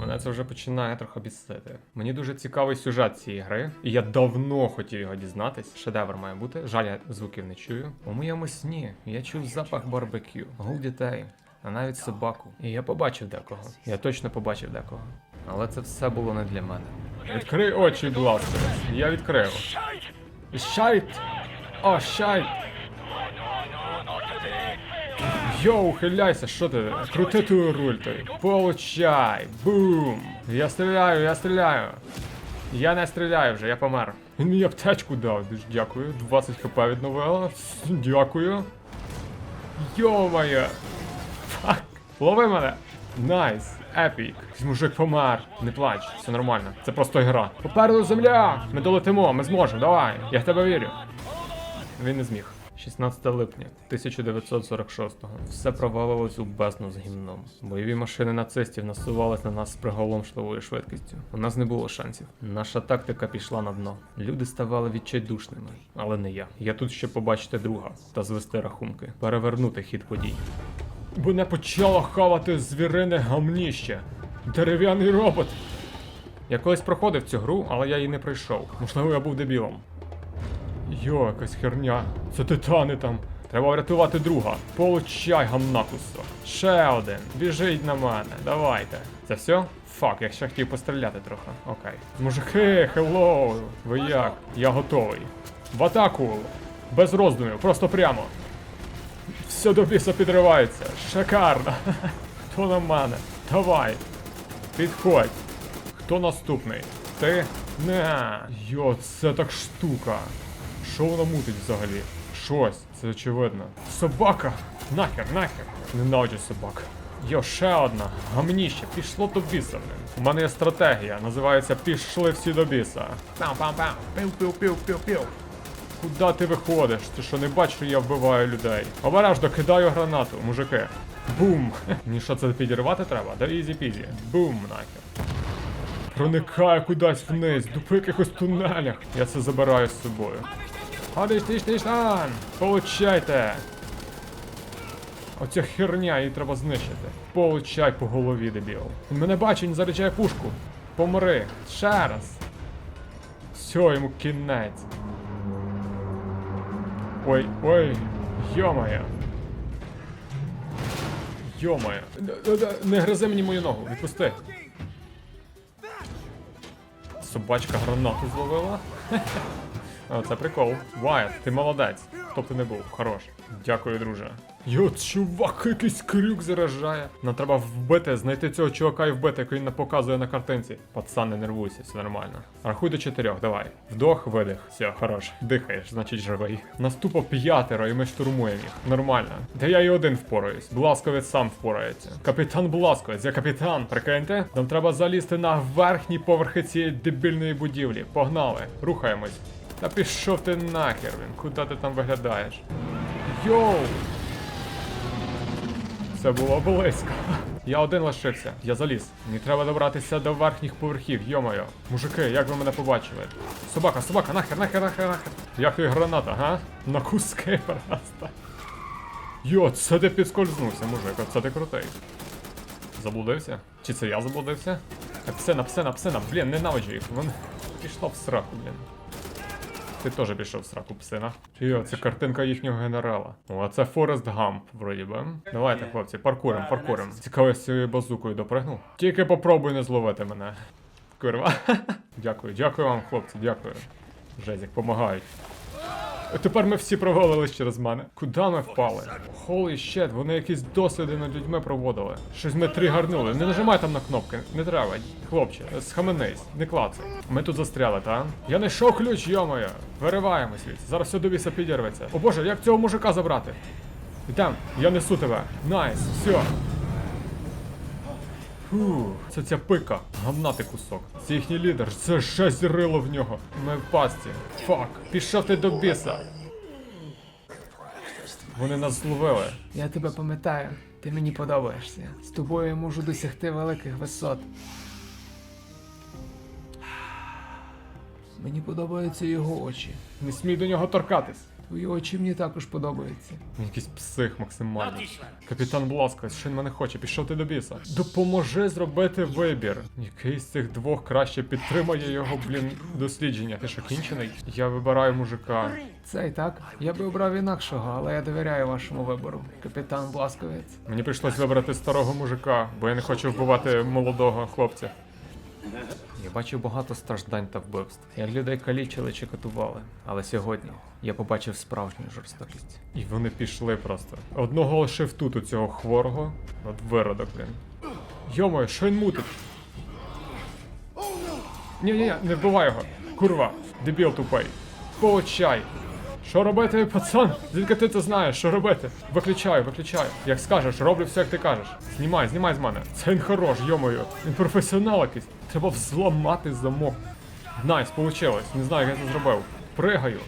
Мене це вже починає трохи бісити. Мені дуже цікавий сюжет цієї гри, і я давно хотів його дізнатись. Шедевр має бути. Жаль, я звуків не чую. У моєму сні я чув запах барбекю, гул дітей, а навіть собаку. І я побачив декого. Я точно побачив декого. Але це все було не для мене. Відкрий очі, будь ласка. Я відкрив. Шайт! О, шайт! Йоу, хиляйся, що ти? Крути ту руль той. Получай! Бум! Я стріляю, я стріляю. Я не стріляю вже, я помер. Він мені аптечку дав, дякую. 20 хп відновила. Дякую. Йо-моє! Фак! Лови мене! Найс! Епік! Мужик помер! Не плач, все нормально. Це просто гра. Попереду земля! Ми долетимо, ми зможемо, давай! Я в тебе вірю. Він не зміг. 16 липня 1946-го. Все провалилось у бездну з гімном. Бойові машини нацистів насувались на нас з приголомшливою швидкістю. У нас не було шансів. Наша тактика пішла на дно. Люди ставали відчайдушними, але не я. Я тут ще побачити друга та звести рахунки, перевернути хід подій. Мене почало хавати звірине гамніще. Дерев'яний робот. Я колись проходив цю гру, але я її не пройшов. Можливо, я був дебілом. Йо, якась херня. Це титани там. Треба врятувати друга. Получай, гамна кусок. Ще один. Біжить на мене. Давайте. Це все? Фак, я ще хотів постріляти трохи. Окей. Мужики, хеллоу. Ви як? Я готовий. В атаку. Без роздумів, просто прямо. Все до біса підривається. Шикарно. Хто на мене? Давай. Підходь. Хто наступний? Ти? Не. Йо, це так штука. Що вона мутить взагалі? Щось, це очевидно. Собака! Нахер, нахер! Ненавиджу собак. Йо, ще одна. Гамніще, пішло до біса. У мене є стратегія, називається Пішли всі до біса. Пам-пам-пам. Пів-пів-пів-пів-пів. Куда ти виходиш? Ти що не бачиш, що я вбиваю людей? Обережно кидаю гранату, мужики. Бум! Мені що це підірвати треба? Да ізі-пізі. Бум нахер. Проникає кудись вниз, до якихось тунелях. Я це забираю з собою. Ходи, тиш, тиш, тан! Получайте! Оця херня, її треба знищити. Получай по голові, дебіл. Він мене бачить, він заряджає пушку. Помри. Ще раз. Все, йому кінець. Ой, ой, йомає. Йомає. Не гризи мені мою ногу, відпусти. Собачка гранату зловила. О, це прикол. Вайт, ти молодець. Хто б ти не був, хорош. Дякую, друже. Йо, чувак, якийсь крюк заражає. Нам треба вбити, знайти цього чувака і вбити, який не показує на картинці. Пацан, не нервуйся, все нормально. Рахуй до чотирьох, давай. Вдох, видих. Все, хорош. Дихаєш, значить живий. Наступо п'ятеро, і ми штурмуємо їх. Нормально. Та я і один впораюсь. Бласковець сам впорається. Капітан Бласковець, я капітан. Прикиньте? Нам треба залізти на верхні поверхи цієї дебільної будівлі. Погнали, рухаємось. Та пішов ти нахер, він. Куди ти там виглядаєш? Йоу! Це було близько. Я один лишився, я заліз. Мені треба добратися до верхніх поверхів, йомайо. Мужики, як ви мене побачили? Собака, собака, нахер, нахер, нахер, нахер. Як тобі граната, га? На куски просто. Йо, це ти підскользнувся, мужик, оце ти крутий. Заблудився? Чи це я заблудився? Псина, псина, псина, блін, ненавиджу їх. Вони пішло в сраку, блін. Ти теж пішов в сраку псина. Йо, це картинка їхнього генерала. О, а це Форест Гамп, вроді би. Давайте, хлопці, паркурим, паркурим. Цікаво, я з цією базукою допригну. Тільки попробуй не зловити мене. Курва. Дякую, дякую вам, хлопці, дякую. Жезік, помагають. Тепер ми всі провалились через мене. Куди ми впали? Holy shit, вони якісь досліди над людьми проводили. Щось ми тригернули. Не нажимай там на кнопки, не треба. Хлопче, схаменись, не клацай. Ми тут застряли, та? Я знайшов ключ, йомоє. Вириваємо звідси. Зараз все до віса підірветься. О боже, як цього мужика забрати? Ідем, я несу тебе. Найс, все. Фу, це ця пика, гамнатий кусок. Це їхній лідер, це ще зірило в нього. Ми в пасті. Фак, пішов ти до біса. Вони нас зловили. Я тебе пам'ятаю, ти мені подобаєшся. З тобою я можу досягти великих висот. Мені подобаються його очі. Не смій до нього торкатись. Твої очі мені також подобаються. Він якийсь псих максимальний. Капітан Бласкавець, що він мене хоче? Пішов ти до біса. Допоможи зробити вибір. Який з цих двох краще підтримає його, блін, дослідження. Ти що кінчений? Я вибираю мужика. Цей так? Я би обрав інакшого, але я довіряю вашому вибору. Капітан Бласковець. Мені прийшлось вибрати старого мужика, бо я не хочу вбивати молодого хлопця. Я бачив багато страждань та вбивств, як людей калічили чи катували. Але сьогодні я побачив справжню жорстокість. І вони пішли просто. Одного лишив тут у цього хворого, от виродок, блін. Йомою, що він мутить? Ні, ні, ні, не вбивай його. Курва, дебіл тупий. Получай. Що робити, пацан? Звідки ти це знаєш? Що робити? Виключаю, виключаю. Як скажеш, роблю все, як ти кажеш. Знімай, знімай з мене. Це він хорош, йомою. Він професіонал якийсь. Треба взламати замок. Найс, получилось. Не знаю, як я це зробив. Пригаю.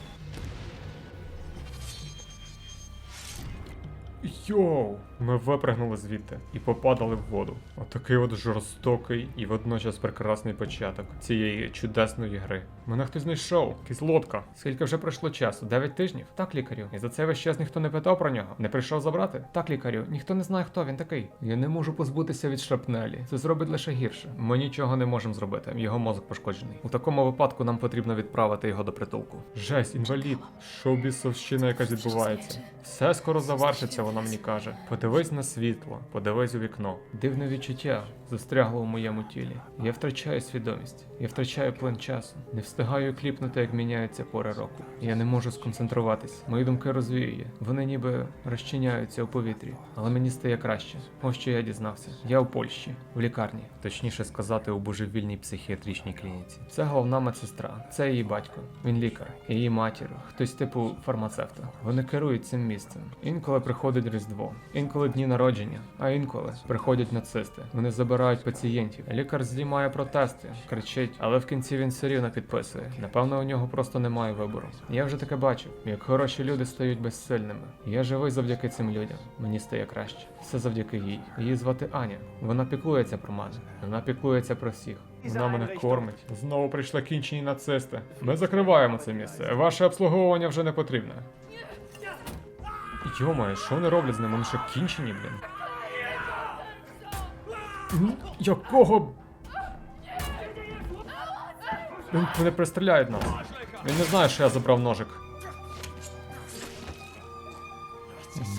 Йоу! Ми випригнули звідти і попадали в воду. Отакий от жорстокий і водночас прекрасний початок цієї чудесної гри. Мене хтось знайшов, якась лодка. Скільки вже пройшло часу? Дев'ять тижнів? Так, лікарю. І за це весь час ніхто не питав про нього. Не прийшов забрати? Так, лікарю. Ніхто не знає, хто він такий. Я не можу позбутися від шрапнелі. Це зробить лише гірше. Ми нічого не можемо зробити. Його мозок пошкоджений. У такому випадку нам потрібно відправити його до притулку. Жесть, інвалід. Шоу-бісовщина якась відбувається. Все скоро завершиться, вона мені каже. Подивись на світло, подивись у вікно. Дивне відчуття застрягло у моєму тілі. Я втрачаю свідомість, я втрачаю плин часу. Не встигаю кліпнути, як міняються пори року. Я не можу сконцентруватись. Мої думки розвіює. Вони ніби розчиняються у повітрі, але мені стає краще. Ось що я дізнався. Я у Польщі, в лікарні, точніше сказати, у божевільній психіатричній клініці. Це головна медсестра, це її батько. Він лікар, її матір, хтось типу фармацевта. Вони керують цим місцем. Інколи приходить Різдво, інколи дні народження, а інколи приходять нацисти. Вони забирають пацієнтів. Лікар знімає протести, кричить, але в кінці він все рівно підписує. Напевно, у нього просто немає вибору. Я вже таке бачив, як хороші люди стають безсильними. Я живий завдяки цим людям. Мені стає краще. Все завдяки їй. Її звати Аня. Вона піклується про мене. Вона піклується про всіх. Вона мене кормить. Знову прийшли кінчені нацисти. Ми закриваємо це місце. Ваше обслуговування вже не потрібне. Йомає, що вони роблять з ним? Вони що кінчені, блін? Якого? Він вони пристріляють нас. Він не знає, що я забрав ножик.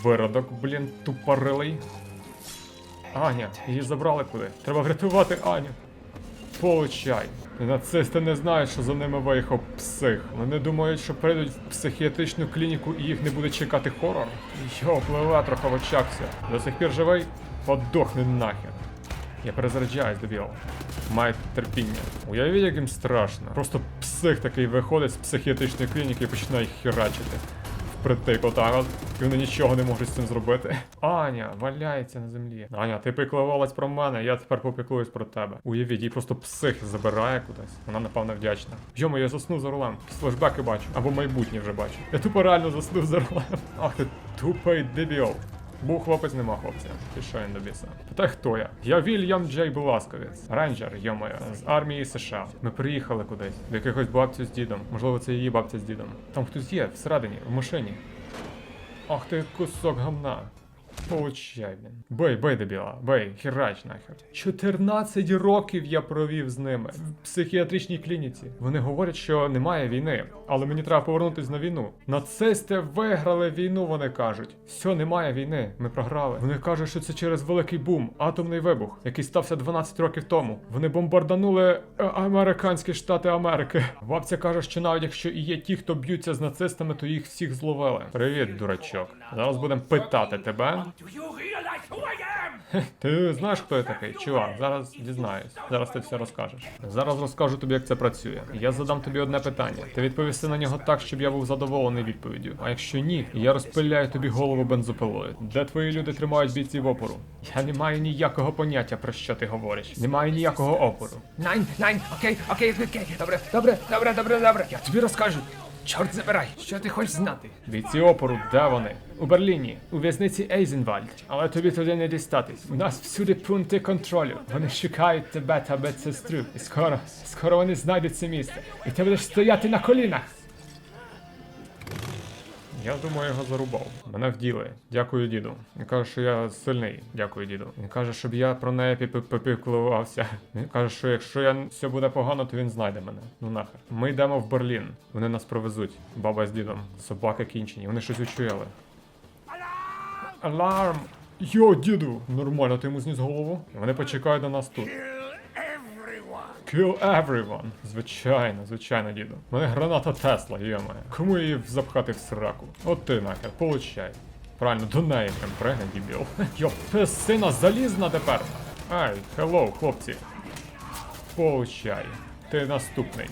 Виродок, блін, тупорилий. Аня, її забрали куди. Треба врятувати Аню. Получай. Нацисти не знають, що за ними виїхав псих. Вони думають, що прийдуть в психіатричну клініку і їх не буде чекати хорор. Йо, пливе трохи в очах все. До сих пір живий? Подохни нахер. Я перезаряджаюсь, дебіл. Має терпіння. Уявіть, як їм страшно. Просто псих такий виходить з психіатричної клініки і починає їх херачити. Впритик отак от, і вони нічого не можуть з цим зробити. Аня валяється на землі. Аня, ти піклувалась про мене, я тепер попіклуюсь про тебе. Уявіть, її просто псих забирає кудись. Вона напевно вдячна. Йому, я заснув за рулем. Флешбеки бачу. Або майбутнє вже бачу. Я тупо реально заснув за рулем. Ах ти тупий дебіл. Був хлопець, нема хлопця. Пішов він до біса. Та хто я? Я Вільям Джей Буласковець, рейнджер, йомоя, з армії США. Ми приїхали кудись, до якихось бабцю з дідом. Можливо, це її бабця з дідом. Там хтось є, всередині, в машині. Ах ти кусок гамна. Получай, блін. Бей, бей, дебіла, бей, хірач нахер. 14 років я провів з ними в психіатричній клініці. Вони говорять, що немає війни, але мені треба повернутись на війну. Нацисти виграли війну, вони кажуть. Все, немає війни, ми програли. Вони кажуть, що це через великий бум, атомний вибух, який стався 12 років тому. Вони бомбарданули е, американські штати Америки. Бабця каже, що навіть якщо і є ті, хто б'ються з нацистами, то їх всіх зловили. Привіт, дурачок. Зараз будемо питати тебе. Ти знаєш, хто я такий? Чувак, зараз дізнаюсь. Зараз ти все розкажеш. Зараз розкажу тобі, як це працює. Я задам тобі одне питання. Ти відповісти на нього так, щоб я був задоволений відповіддю. А якщо ні, я розпиляю тобі голову бензопилою. Де твої люди тримають бійців опору? Я не маю ніякого поняття про що ти говориш. Не маю ніякого опору. Найн, найн, окей, окей, окей. Добре, добре, добре, добре, добре. Я тобі розкажу. Чорт забирай, що ти хочеш знати? Бійці опору, де вони? У Берліні, у в'язниці Ейзенвальд. Але тобі туди не дістатись. У нас всюди пункти контролю. Вони шукають тебе та медсестру. І скоро, скоро вони знайдуть це місце. І ти будеш стояти на колінах. Я думаю, його зарубав. Мене вділи. Дякую, діду. Він каже, що я сильний. Дякую, діду. Він каже, щоб я про неї пі- пі- попіклувався. Він каже, що якщо я все буде погано, то він знайде мене. Ну нахер. Ми йдемо в Берлін. Вони нас провезуть. Баба з дідом. Собаки кінчені. Вони щось учуяли. Аларм! Йо, діду! Нормально, ти йому зніс голову? Вони почекають на нас тут. Kill everyone. Звичайно, звичайно, діду. У мене граната Тесла, йомає. Кому її запхати в сраку? От ти нахер, получай. Правильно, до неї прям пригне, дібіл. Йо, ти сина залізна тепер. Ай, хеллоу, хлопці. Получай. Ти наступний.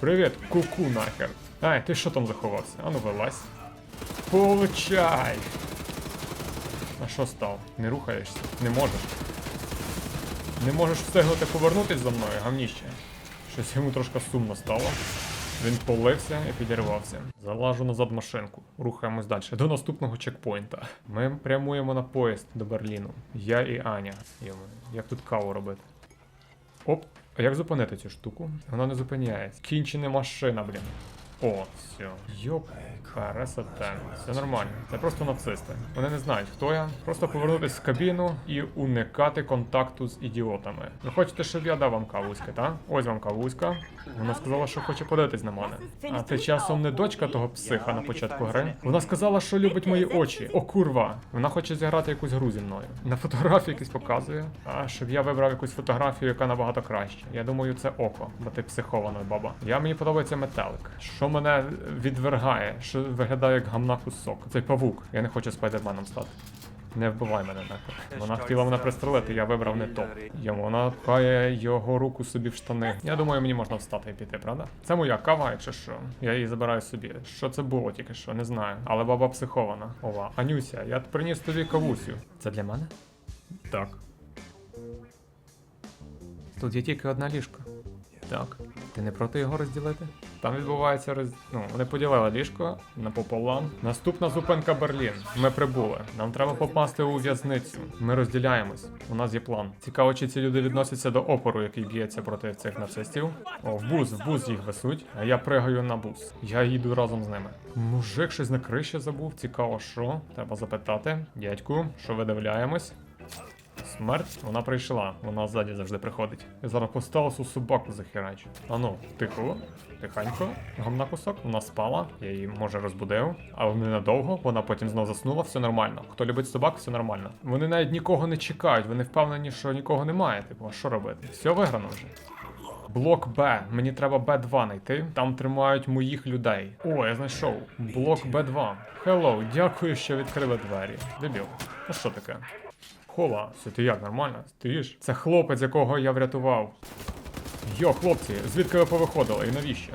Привіт, куку нахер. Ай, ти що там заховався? Ану вилазь. Получай. А що став? Не рухаєшся? Не можеш. Не можеш встигнути повернутись за мною, гавніще. Щось йому трошки сумно стало. Він полився і підірвався. Залажу назад машинку. Рухаємось далі. До наступного чекпоінта. Ми прямуємо на поїзд до Берліну. Я і Аня. Як тут каву робити? Оп, а як зупинити цю штуку? Вона не зупиняється. Кінчена машина, блін. О, все. Йоп, красота. Все нормально. Це просто нацисти. Вони не знають, хто я. Просто повернутися в кабіну і уникати контакту з ідіотами. Ви хочете, щоб я дав вам кавуськи, так? Ось вам кавуська. Вона сказала, що хоче подивитись на мене. А ти часом не дочка того психа на початку гри. Вона сказала, що любить мої очі. О, курва. Вона хоче зіграти якусь гру зі мною. На фотографії якісь показує. А щоб я вибрав якусь фотографію, яка набагато краще. Я думаю, це око, бо ти психована баба. Я мені подобається метелик. Що мене відвергає, що виглядає як гамна кусок. Цей павук. Я не хочу спайдерменом стати. Не вбивай мене нахер. Вона хотіла мене пристрелити, я вибрав не то. Йому вона пхає його руку собі в штани. Я думаю, мені можна встати і піти, правда? Це моя кава, якщо що. Я її забираю собі. Що це було тільки що, не знаю. Але баба психована. Ова. Анюся, я приніс тобі кавусю. Це для мене? Так. Тут є тільки одна ліжко. Так. Ти не проти його розділити? Там відбувається роз... Ну, вони поділили ліжко напополам. Наступна зупинка Берлін. Ми прибули. Нам треба попасти у в'язницю. Ми розділяємось. У нас є план. Цікаво, чи ці люди відносяться до опору, який б'ється проти цих нацистів. О, в бус, в бус їх весуть, а я пригаю на бус. Я їду разом з ними. Мужик щось на криші забув. Цікаво, що? Треба запитати. Дядьку, що видивляємось? Смерть, вона прийшла, вона ззаді завжди приходить. Я зараз по стелсу собаку захерачу. Ану, тихо, тихенько, гамна кусок, вона спала, я її може розбудив, але ненадовго, вона потім знов заснула, все нормально. Хто любить собак, все нормально. Вони навіть нікого не чекають, вони впевнені, що нікого немає. Типу, а що робити? Все виграно вже. Блок Б. Мені треба Б2 знайти. Там тримають моїх людей. О, я знайшов. Блок Б2. Хеллоу, дякую, що відкрили двері. Дебіл. А що таке? Хола, це ти як, нормально? Стоїш? Це хлопець, якого я врятував. Йо, хлопці, звідки ви повиходили і навіщо?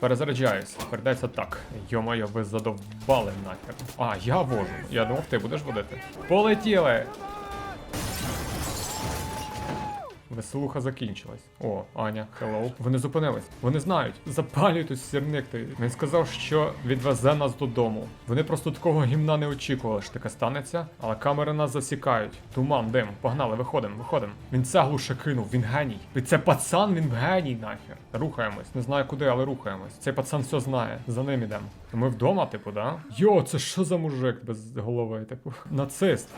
Перезаряджаюсь, передається так. Йо-моє, ви задовбали нахер. А, я вожу. Я думав, ти будеш водити. Полетіли! Веселуха закінчилась. О, Аня, хеллоу. Вони зупинились. Вони знають. Запалюють ось сірник. той. Він сказав, що відвезе нас додому. Вони просто такого гімна не очікували, що таке станеться, але камери нас засікають. Туман, дим. Погнали, виходимо, виходимо. Він цеглу ще кинув, він геній. І це пацан, він геній нахер. Рухаємось. Не знаю куди, але рухаємось. Цей пацан все знає. За ним ідемо. Ми вдома, типу, да? Йо, це що за мужик без голови, типу? Нацист.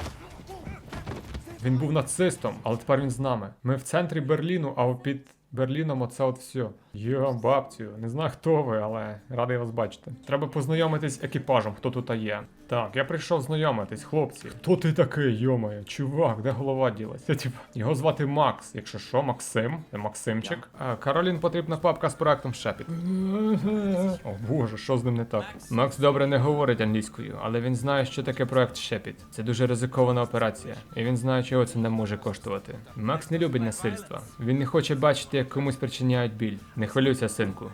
Він був нацистом, але тепер він з нами. Ми в центрі Берліну, а під Берліном оце от все. Йо, бабцю, не знаю хто ви, але радий вас бачити. Треба познайомитись з екіпажем, хто тут є. Так, я прийшов знайомитись, хлопці. Хто ти такий, йомає? Чувак, де голова ділася? Типа, його звати Макс. Якщо що, Максим, це Максимчик. А Каролін потрібна папка з проектом Шепіт. О боже, що з ним не так? Макс добре не говорить англійською, але він знає, що таке проект Шепіт. Це дуже ризикована операція, і він знає, чого це не може коштувати. Макс не любить насильства. Він не хоче бачити, як комусь причиняють біль. Не хвилюйся, синку.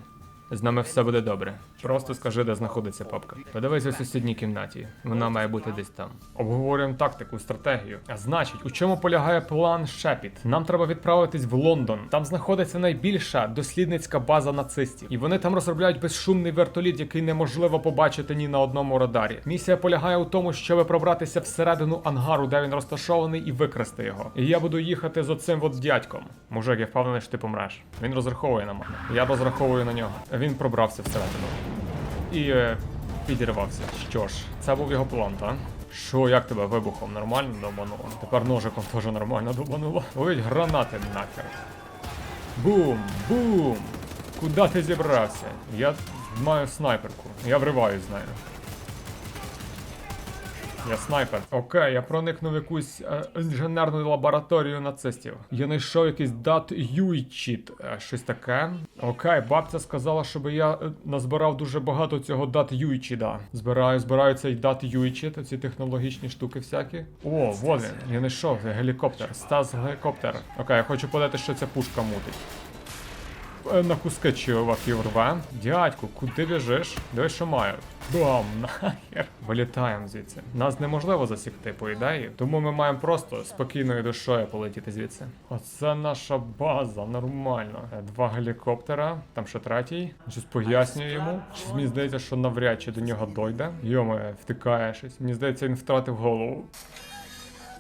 З нами все буде добре. Просто скажи, де знаходиться папка. Подивись у сусідній кімнаті. Вона має бути десь там. Обговорюємо тактику, стратегію. А значить, у чому полягає план Шепіт? Нам треба відправитись в Лондон. Там знаходиться найбільша дослідницька база нацистів. І вони там розробляють безшумний вертоліт, який неможливо побачити ні на одному радарі. Місія полягає у тому, щоб пробратися всередину ангару, де він розташований, і викрасти його. І я буду їхати з оцим от дядьком. Мужик, я впевнений, що ти помреш. Він розраховує на мене. Я розраховую на нього. Він пробрався всередину. І е, підірвався. Що ж, це був його план, так? Що, як тебе вибухом нормально добануло? Тепер ножиком теж нормально добануло. Ловить гранати нахер. Бум! Бум! Куда ти зібрався? Я маю снайперку. Я вриваюсь з нею. Я снайпер. Окей, я проникнув в якусь е, інженерну лабораторію нацистів. Я знайшов якийсь дат Юйчіт, е, щось таке. Окей, бабця сказала, щоб я е, назбирав дуже багато цього дат Юйчіда. Збираю, збираю цей дат Юйчіт, ці технологічні штуки всякі. О, вот він. Я знайшов гелікоптер. Стас гелікоптер. Окей, я хочу подати, що ця пушка мутить. Е, На куски чуваків рве. Дядьку, куди біжиш? Дивись, що маю. Бам, нахер. Вилітаємо звідси. Нас неможливо засікти, по ідеї. Тому ми маємо просто спокійною душою полетіти звідси. Оце наша база, нормально. Е, Два гелікоптера, там ще третій. Щось пояснюю йому. Щось мені здається, що навряд чи до нього дойде. Йоме, втикає щось. Мені здається, він втратив голову.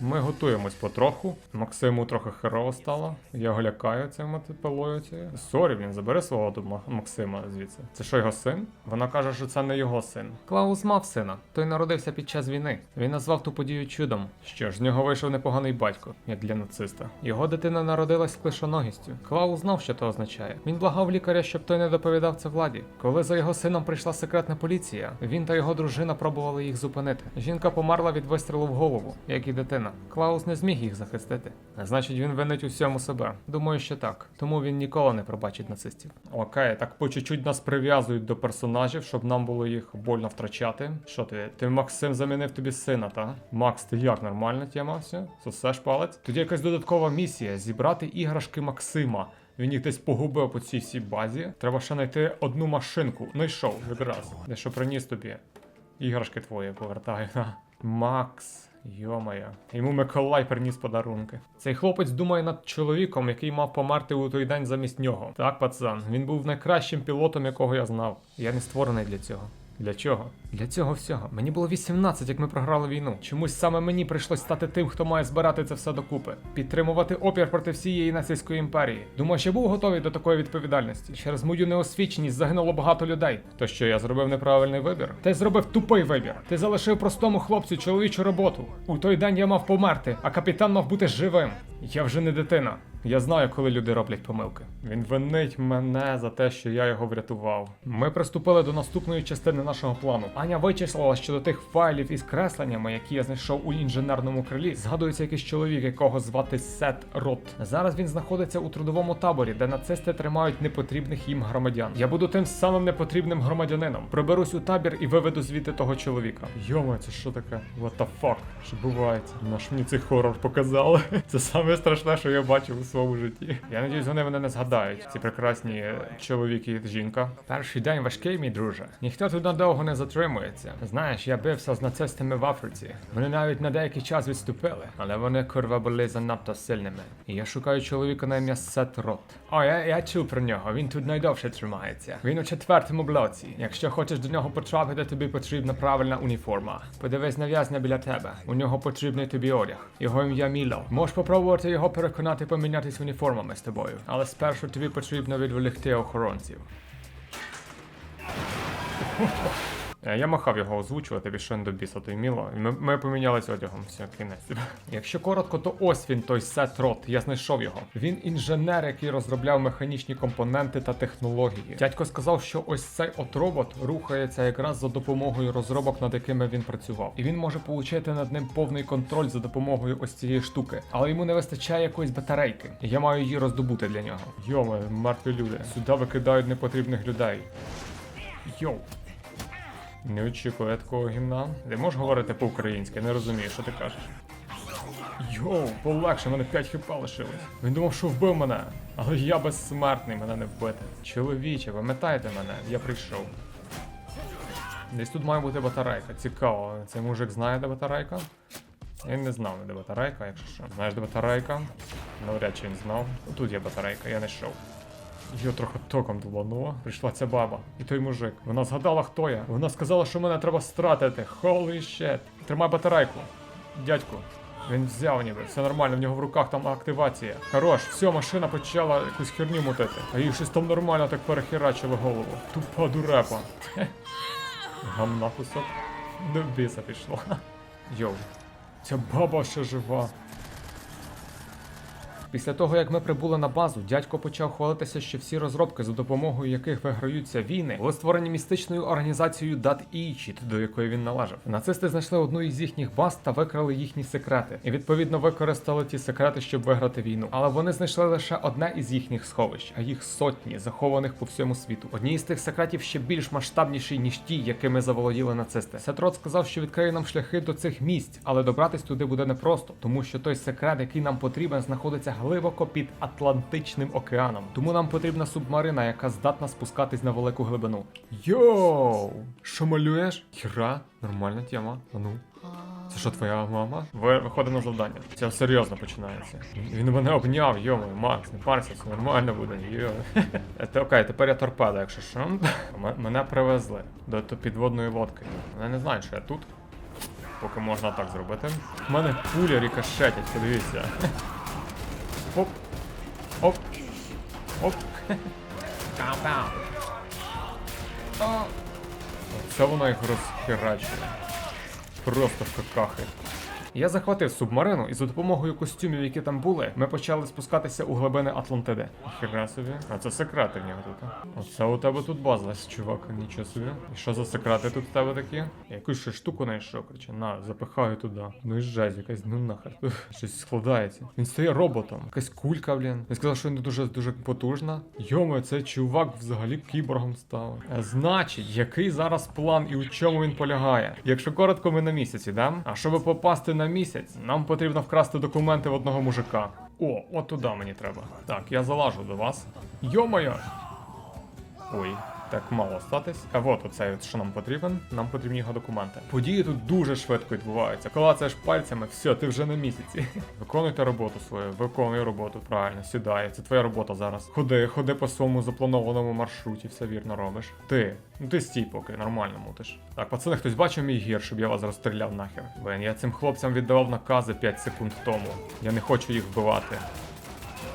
Ми готуємось потроху. Максиму трохи херово стало. Я лякаю цим мотипелою цією. Сорі, він забери свого тут Максима звідси. Це що його син? Вона каже, що це не його син. Клаус мав сина. Той народився під час війни. Він назвав ту подію чудом. Що ж, з нього вийшов непоганий батько, як для нациста. Його дитина народилась з клишоногістю. Клаус знав, що це означає. Він благав лікаря, щоб той не доповідав це владі. Коли за його сином прийшла секретна поліція, він та його дружина пробували їх зупинити. Жінка померла від вистрілу в голову, як і дитина. Клаус не зміг їх захистити. Значить, він винить у всьому себе. Думаю, що так. Тому він ніколи не пробачить нацистів. Окей, так по чуть-чуть нас прив'язують до персонажів, щоб нам було їх больно втрачати. Що ти? Ти Максим замінив тобі сина, та? Макс, ти як нормальна тема? Все? Сосеш палець? Тоді якась додаткова місія зібрати іграшки Максима. Він їх десь погубив по цій всій базі. Треба ще знайти одну машинку. Знайшов якраз. Де що приніс тобі. Іграшки твої повертаю. Макс. Йомая. Йому Миколай приніс подарунки. Цей хлопець думає над чоловіком, який мав померти у той день замість нього. Так, пацан, він був найкращим пілотом, якого я знав. Я не створений для цього. Для чого? Для цього всього. Мені було 18, як ми програли війну. Чомусь саме мені прийшлось стати тим, хто має збирати це все докупи. Підтримувати опір проти всієї нацистської імперії. Думаю, що був готовий до такої відповідальності. Через мою неосвіченість загинуло багато людей. То що я зробив неправильний вибір? Ти зробив тупий вибір. Ти залишив простому хлопцю чоловічу роботу. У той день я мав померти, а капітан мав бути живим. Я вже не дитина. Я знаю, коли люди роблять помилки. Він винить мене за те, що я його врятував. Ми приступили до наступної частини нашого плану. Аня вичислила, що до тих файлів із кресленнями, які я знайшов у інженерному крилі, згадується якийсь чоловік, якого звати Сет Рот. Зараз він знаходиться у трудовому таборі, де нацисти тримають непотрібних їм громадян. Я буду тим самим непотрібним громадянином. Приберусь у табір і виведу звідти того чоловіка. Йома, це що таке? What the fuck? Що бувається? Наш мені цей хорор показали. Це саме страшне, що я бачив у своєму житті. Я надіюсь, вони мене не згадають. Ці прекрасні чоловіки і жінка. Перший день важкий, мій друже. Ніхто тут надовго не затримується. Знаєш, я бився з нацистами в Африці. Вони навіть на деякий час відступили, але вони курва були занадто сильними. І я шукаю чоловіка на ім'я Сет Рот. О, я, я чув про нього. Він тут найдовше тримається. Він у четвертому блоці. Якщо хочеш до нього потрапити, тобі потрібна правильна уніформа. Подивись на в'язня біля тебе. У нього потрібний тобі одяг. Його ім'я Міло. Можеш попробувати його переконати помінятись уніформами з тобою. Але спершу тобі потрібно відволікти охоронців. Е, Я махав його озвучувати, пішов до біса той міло. Ми, ми помінялись одягом, все, кінець. Якщо коротко, то ось він, той Сет Рот. Я знайшов його. Він інженер, який розробляв механічні компоненти та технології. Дядько сказав, що ось цей от робот рухається якраз за допомогою розробок, над якими він працював. І він може получити над ним повний контроль за допомогою ось цієї штуки. Але йому не вистачає якоїсь батарейки. Я маю її роздобути для нього. Йоме, мертві люди. Сюди викидають непотрібних людей. Йоу. Не очікую такого гімна. Ти можеш говорити по-українськи, не розумію, що ти кажеш. Йоу, полегше, мене 5 хп лишилось. Він думав, що вбив мене, але я безсмертний, мене не вбити. Чоловіче, пам'ятаєте мене, я прийшов. Десь тут має бути батарейка. Цікаво, цей мужик знає, де батарейка? Я не знав, де батарейка, якщо що. Знаєш, де батарейка? Навряд чи він знав. Тут є батарейка, я не йшов. Його трохи током долануло. Прийшла ця баба. І той мужик. Вона згадала, хто я. Вона сказала, що мене треба стратити. Holy shit. Тримай батарейку. Дядьку. Він взяв ніби, все нормально, в нього в руках там активація. Хорош, все, машина почала якусь херню мутити. А їй щось там нормально так перехерачили голову. Тупа дурепа. Хе. Гамна кусок. До біса пішло. Йоу. Ця баба ще жива. Після того, як ми прибули на базу, дядько почав хвалитися, що всі розробки, за допомогою яких виграються війни, були створені містичною організацією Дат Ічіт, до якої він належав. Нацисти знайшли одну із їхніх баз та викрали їхні секрети, і відповідно використали ті секрети, щоб виграти війну. Але вони знайшли лише одне із їхніх сховищ, а їх сотні, захованих по всьому світу. Одні із тих секретів ще більш масштабніші, ніж ті, якими заволоділи нацисти. Сетрот сказав, що відкриє нам шляхи до цих місць, але добратись туди буде непросто, тому що той секрет, який нам потрібен, знаходиться глибоко під Атлантичним океаном. Тому нам потрібна субмарина, яка здатна спускатись на велику глибину. Йоу! Що малюєш? Хіра, нормальна тема. А ну. Це що, твоя мама? Ви виходимо на завдання. Це серйозно починається. Він мене обняв, йомо, Макс, не парся, все нормально буде. Йо. Окей, тепер я торпеда, якщо що. М- Мене привезли до підводної лодки. Вони не знають, що я тут. Поки можна так зробити. У мене пуля рікошетять, подивіться. Оп. Оп. Оп. Пау-пау. Оце вона їх розхерачує. Просто в какахи. Я захватив субмарину і за допомогою костюмів, які там були, ми почали спускатися у глибини Атлантиди. Хіра собі. А це секрети в нього тут. Оце у тебе тут база, чувак, нічого собі. І що за секрети тут в тебе такі? Я Якусь ще штуку знайшов, короче, на, запихаю туди. Ну і жесть, якась, ну нахер. Щось складається. Він стає роботом. Якась кулька, блін. Він сказав, що він дуже дуже потужна. Йомо, цей чувак взагалі кіборгом став. Е, Значить, який зараз план і у чому він полягає? Якщо коротко, ми на місяці, да? А щоб попасти на місяць, нам потрібно вкрасти документи в одного мужика. О, от туди мені треба. Так, я залажу до вас. Йо-моє! Ой, так мало статись. А от оцей, от, що нам потрібен. Нам потрібні його документи. Події тут дуже швидко відбуваються. Клацаєш пальцями, все, ти вже на місяці. Виконуйте роботу свою, виконуй роботу, правильно, сідай. Це твоя робота зараз. Ходи, ходи по своєму запланованому маршруті, все вірно робиш. Ти. Ну ти стій поки, нормально мутиш. Так, пацани, хтось бачив мій гір, щоб я вас розстріляв нахер. Блин, я цим хлопцям віддавав накази 5 секунд тому. Я не хочу їх вбивати.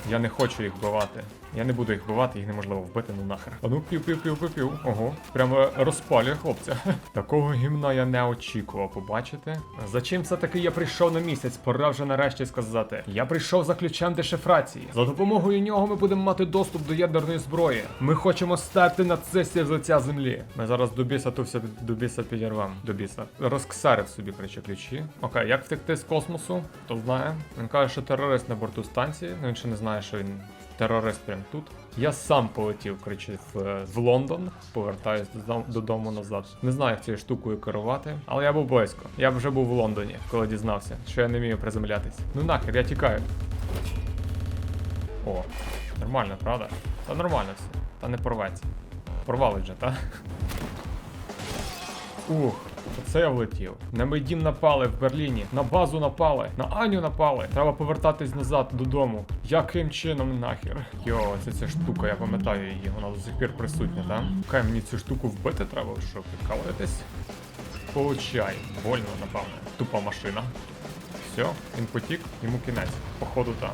Я не хочу їх вбивати. Я не буду їх вбивати, їх неможливо вбити, ну нахер. А ну пів пів пів пів пів. Ого, прямо розпалює хлопця. Такого гімна я не очікував побачити. За чим все-таки я прийшов на місяць? Пора вже нарешті сказати. Я прийшов за ключем дешифрації. За допомогою нього ми будемо мати доступ до ядерної зброї. Ми хочемо стерти нацистів з лиця землі. Ми зараз до біса ту все до біса підірвем. До біса. Розксарив собі, коротше, ключі. Окей, як втекти з космосу? Хто знає? Він каже, що терорист на борту станції. Ну він ще не знає, що він терорист прям тут. Я сам полетів, коротше, в, Лондон, повертаюсь додому назад. Не знаю, як цією штукою керувати, але я був близько. Я вже був в Лондоні, коли дізнався, що я не вмію приземлятись. Ну нахер, я тікаю. О, нормально, правда? Та нормально все. Та не порветься. Порвали вже, та? Ух, оце я влетів. На мій дім напали в Берліні, на базу напали, на Аню напали. Треба повертатись назад додому. Яким чином нахер? Йо, це ця штука, я пам'ятаю її, вона до сих пір присутня, так? Хай мені цю штуку вбити треба, що прикалуєтесь? Получай. Больно, напевне. Тупа машина. Все, він потік, йому кінець. Походу так.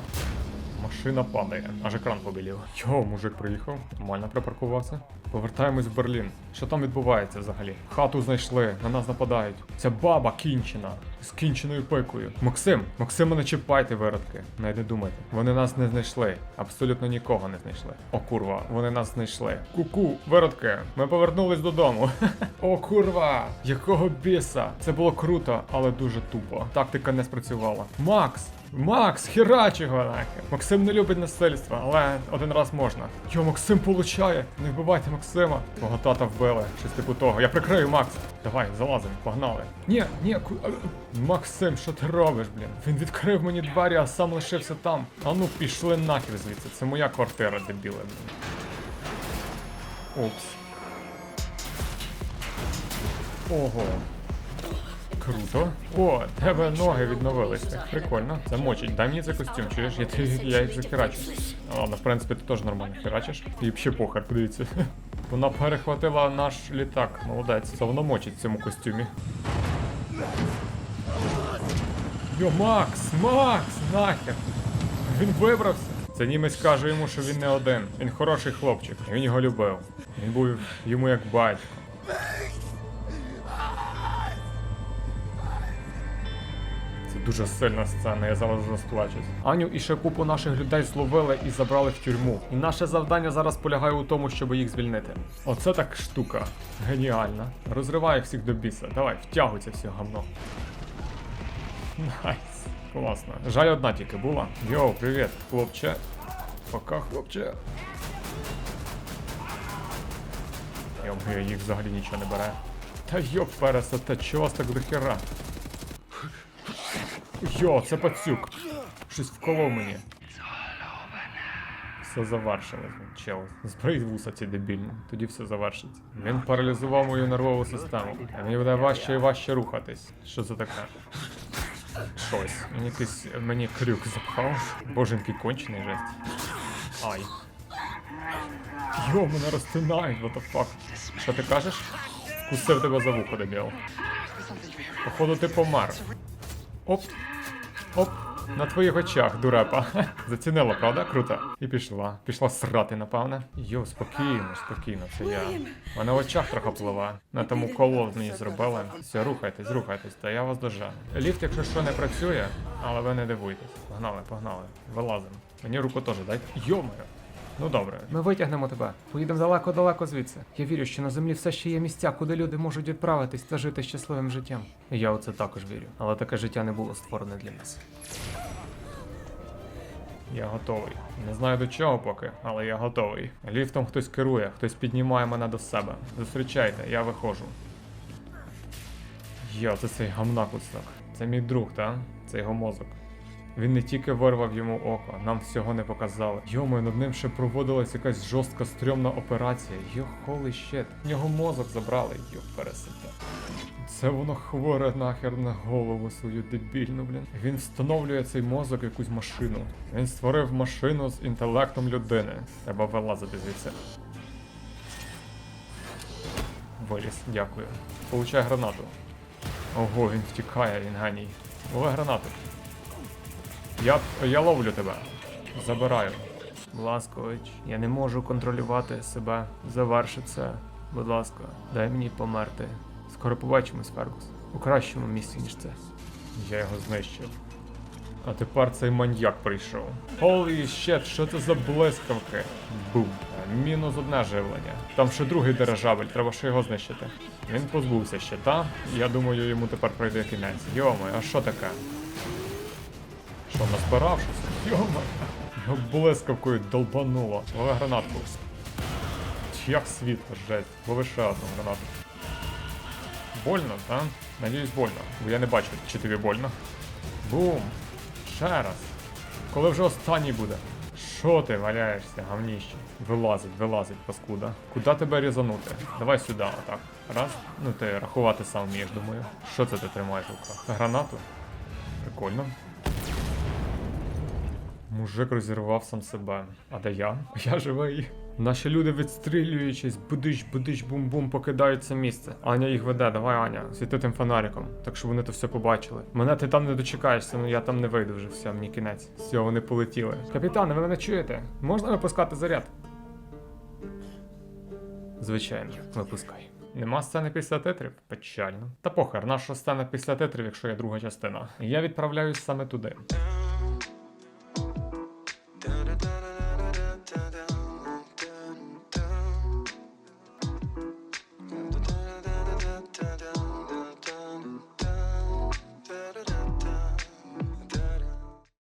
Машина падає, аж екран побілів. Йо, мужик приїхав, нормально припаркувався. Повертаємось в Берлін. Що там відбувається взагалі? Хату знайшли, на нас нападають. Ця баба кінчена, з кінченою пикою. Максим, Максима не чіпайте, виродки. Навіть не думайте. Вони нас не знайшли. Абсолютно нікого не знайшли. О, курва, вони нас знайшли. Ку-ку, виродки, ми повернулись додому. О, курва! Якого біса? Це було круто, але дуже тупо. Тактика не спрацювала. Макс! Макс, хірач його нахер. Максим не любить насильства, але один раз можна. Йо, Максим получає. Не вбивайте Максима. Мого тата вбили. Щось типу того. Я прикрию Макс. Давай, залазимо, погнали. Ні, ні, ку... Максим, що ти робиш, блін? Він відкрив мені двері, а сам лишився там. А ну пішли нахер звідси. Це моя квартира, дебіле, блін. Упс. Ого. Круто. О, тебе ноги відновилися. Прикольно. Це мочить. Дай мені цей костюм, чуєш? Я, я їх захерачу. Ладно, в принципі, ти теж нормально херачиш. І ще похер, подивіться. Вона перехватила наш літак. Молодець. Це воно мочить в цьому костюмі. Йо, Макс! Макс! Нахер! Він вибрався. Це німець каже йому, що він не один. Він хороший хлопчик. Він його любив. Він був йому як батько. Дуже сильна сцена, я зараз розплачусь. Аню і ще купу наших людей зловили і забрали в тюрму. І наше завдання зараз полягає у тому, щоб їх звільнити. Оце так штука. Геніальна. Розриває всіх до біса. Давай, втягуй це все гавно. Найс. Класно. Жаль, одна тільки була. Йоу, привіт, хлопче. Пока, хлопче. Йо, їх взагалі нічого не бере. Та йоп, переса, та чого вас так до хера? Йо, це пацюк. Щось вколов мені. Все завершилось, чел. Зберіть вуса ці дебільні, тоді все завершиться. Він паралізував мою нервову систему. А мені буде важче і важче рухатись. Що це таке? Щось. Він якийсь мені крюк запхав. Боженький кончений жесть. Ай. Йо, мене розтинають, what the fuck. Що ти кажеш? Кусив тебе за вухо, дебіл. Походу ти помер. Оп. Оп. На твоїх очах, дурепа. Зацінила, правда? Круто. І пішла. Пішла срати, напевне. Йо, спокійно, спокійно, це я. У мене в очах трохи пливе. На тому коло мені зробили. Все, рухайтесь, рухайтесь, та я вас дожену. Ліфт, якщо що, не працює, але ви не дивуйтесь. Погнали, погнали. Вилазимо. Мені руку теж дайте. Йо-моє. Ну добре. Ми витягнемо тебе. Поїдемо далеко-далеко звідси. Я вірю, що на землі все ще є місця, куди люди можуть відправитись та жити щасливим життям. Я у це також вірю. Але таке життя не було створене для нас. Я готовий. Не знаю до чого поки, але я готовий. Ліфтом хтось керує, хтось піднімає мене до себе. Зустрічайте, я виходжу. Йо, це цей гамна кусок. Це мій друг, та? Це його мозок. Він не тільки вирвав йому око, нам всього не показали. Йому над ним ще проводилась якась жорстка стрьомна операція. Йо, холий щет. В нього мозок забрали, йо, пересете. Це воно хворе нахер на голову свою дебільну, блін. Він встановлює цей мозок якусь машину. Він створив машину з інтелектом людини. Треба вилазити звідси. Виліз, дякую. Получай гранату. Ого, він втікає, він геній. Лови гранату. Я, я ловлю тебе. Забираю. Ласкович, я не можу контролювати себе. Заверши це. Будь ласка, дай мені померти. Скоро побачимось, Фергус. У кращому місці, ніж це. Я його знищив. А тепер цей маньяк прийшов. Holy shit, що це за блискавки? Бум. Мінус одне живлення. Там ще другий дирижабель, треба ще його знищити. Він позбувся щита, я думаю, йому тепер пройде кінець. Йома, а що таке? Що, назбирав щось? Йома, його блискавкою долбануло. Лови гранатку. Як світло, жесть. Лови ще одну гранату. Больно, та? Надіюсь, больно. Бо я не бачу, чи тобі больно. Бум! Ще раз. Коли вже останній буде? Що ти валяєшся, гавніще? Вилазить, вилазить, паскуда. Куди тебе різанути? Давай сюди, отак. Раз. Ну ти рахувати сам вмієш, думаю. Що це ти тримаєш в руках? Гранату? Прикольно. Мужик розірвав сам себе. А де я? Я живий. Наші люди відстрілюючись, будиш, будиш, бум-бум, покидають це місце. Аня їх веде, давай, Аня, світи тим фонариком, так щоб вони то все побачили. Мене ти там не дочекаєшся, ну я там не вийду вже, все, мені кінець. Все, вони полетіли. Капітане, ви мене чуєте? Можна випускати заряд? Звичайно, випускай. Нема сцени після титрів? Печально. Та похер, наша сцена після титрів, якщо є друга частина. Я відправляюсь саме туди.